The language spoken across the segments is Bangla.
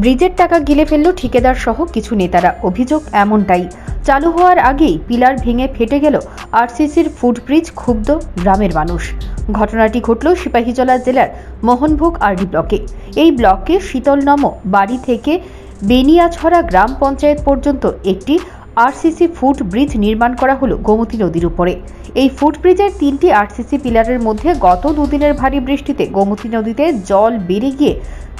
ব্রিজের টাকা গিলে ফেলল ঠিকাদার সহ কিছু নেতারা। অভিযোগ এমনটাই। চালু হওয়ার আগেই পিলার ভেঙে ফেটে গেল আরসিসির ফুট ব্রিজ ক্ষুব্ধ গ্রামের মানুষ। ঘটনাটি ঘটল সিপাহীজলা জেলার মোহনভোগ আরডি ব্লকে। এই ব্লকে শীতলনম বাড়ি থেকে বেনিয়াছড়া গ্রাম পঞ্চায়েত পর্যন্ত একটি আরসিসি ফুট ব্রিজ নির্মাণ করা হলো গোমতী নদীর উপরে। এই ফুট ব্রিজের তিনটি আরসিসি পিলারের মধ্যে গত দুদিনের ভারী বৃষ্টিতে গোমতী নদীতে জল বেড়ে গিয়ে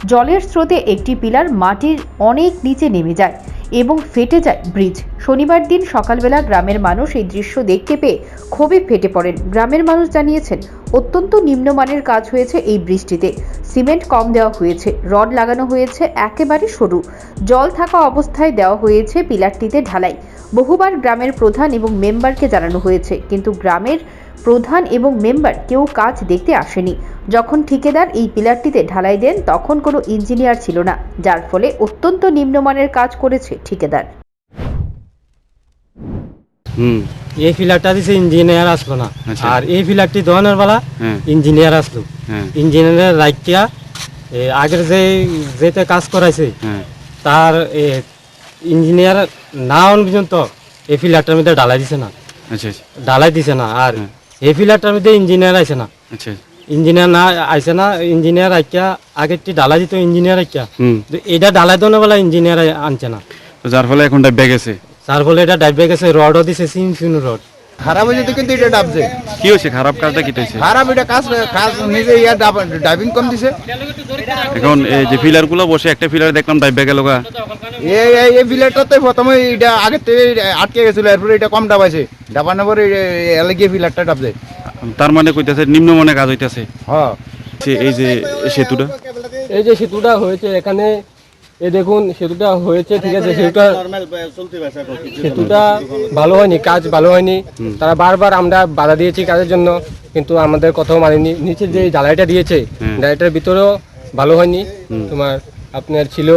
জলের স্রোতে একটি পিলার মাটির অনেক নিচে নেমে যায় এবং ফেটে যায় ব্রিজ। শনিবার দিন সকালবেলা গ্রামের মানুষ এই দৃশ্য দেখতে পেয়ে ক্ষোভে ফেটে পড়েন। গ্রামের মানুষ জানিয়েছেন, অত্যন্ত নিম্নমানের কাজ হয়েছে এই বৃষ্টিতে। সিমেন্ট কম দেওয়া হয়েছে, রড লাগানো হয়েছে, একেবারে সরু। জল থাকা অবস্থায় দেওয়া হয়েছে পিলারটিতে ঢালাই। বহুবার গ্রামের প্রধান এবং মেম্বারকে জানানো হয়েছে, কিন্তু গ্রামের প্রধান এবং মেম্বার কেউ কাজ দেখতে আসেনি। যখন ঠিকাদার এই পিলারটিতে ঢালাই দেন তখন কোনো ইঞ্জিনিয়ার ছিল না যার ফলে অত্যন্ত নিম্নমানের কাজ করেছে ঠিকাদার। হুম। এই ফিলারটা দিছে ইঞ্জিনিয়ার আসলো না। আচ্ছা। আর এই ফিলারটি দোকানের বেলা হ্যাঁ। ইঞ্জিনিয়ার আসলো। হ্যাঁ। ইঞ্জিনিয়ারের রাইটিয়া আগের যে যেতে কাজ করাইছে হ্যাঁ। তার ইঞ্জিনিয়ার না হন পর্যন্ত এই ফিলারটার মধ্যে ডালাই দিছে না। আচ্ছা আচ্ছা। দিছে না। আর। এই ফিলারটার মধ্যে ইঞ্জিনিয়ার আইছে না। আচ্ছা। ইঞ্জিনিয়ার না আইছে না ইঞ্জিনিয়ার আইকিয়া আগেরটি ডালাই দিত ইঞ্জিনিয়ার আইকিয়া হুম। তো এটা ডালাই দোনো বেলা ইঞ্জিনিয়ার আনছে না। তো যার ফলে এখন ডাইবে গেছে? তার ফলে এটা ডাইবে গেছে রডও দিছে সিন সিন রড। খারাপ হয়েছে তো কিন্তু এটা ডাবছে। কি হয়েছে? খারাপ কাজটা কি হয়েছে? খারাপ এটা কাজ কাজ নিজে ইয়া ড্রাইভিং কম দিছে। এখন এই যে ফিলারগুলো বসে একটা ফিলার দেখলাম ডাইবে গেল গা। এই এই এই ফিলারটাতে প্রথমে এটা আগের থেকে আটকে গেছিল এরপরে এটা কম ডাবাইছে। ডাবানোর পরে এলাকিয়ে ফিলারটা ডাবছে। তার মানে কইতাছে নিম্নমানে কাজ হইতাছে। হ্যাঁ। সে- এই যে সেতুটা? এই যে সেতুটা হয়েছে এখানে এ দেখুন সেতুটা হয়েছে ঠিক আছে সেতুটা সেতুটা ভালো হয়নি কাজ ভালো হয়নি। তারা বারবার আমরা বাধা দিয়েছি কাজের জন্য কিন্তু আমাদের কথাও মানেনি। নিচে যে ঢালাইটা দিয়েছে হুম। ঢালাইটার ভিতরেও ভালো হয়নি। তোমার আপনার ছিল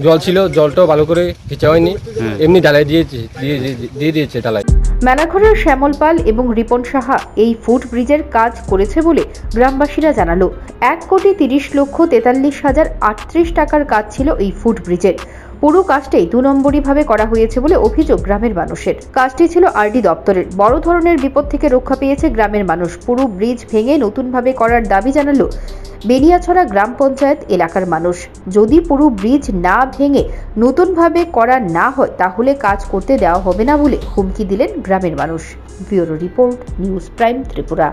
জল ছিল জলটাও ভালো করে ঘেঁচা হয়নি। এমনি ঢালাই দিয়েছে দিয়ে দিয়ে- দিয়ে দিয়েছে ঢালাই। মেলাঘরের শ্যামল পাল এবং রিপন সাহা এই ফুট ব্রিজের কাজ করেছে বলে গ্রামবাসীরা জানালো। এক কোটি তিরিশ লক্ষ তেতাল্লিশ হাজার আটত্রিশ টাকার কাজ ছিল এই ফুট ব্রিজের। পুরো কাজটাই দু নম্বরীভাবে করা হয়েছে বলে অভিযোগ গ্রামের মানুষের। কাজটি ছিল আরডি দপ্তরের। বড় ধরনের বিপদ থেকে রক্ষা পেয়েছে গ্রামের মানুষ। পুরো ব্রিজ ভেঙে নতুনভাবে করার দাবি জানালো বেনিয়াছড়া গ্রাম পঞ্চায়েত এলাকার মানুষ। যদি পুরো ব্রিজ না ভেঙে নতুনভাবে করা না হয়, তাহলে কাজ করতে দেওয়া হবে না বলে হুমকি দিলেন গ্রামের মানুষ। Bureau report, news prime Tripura.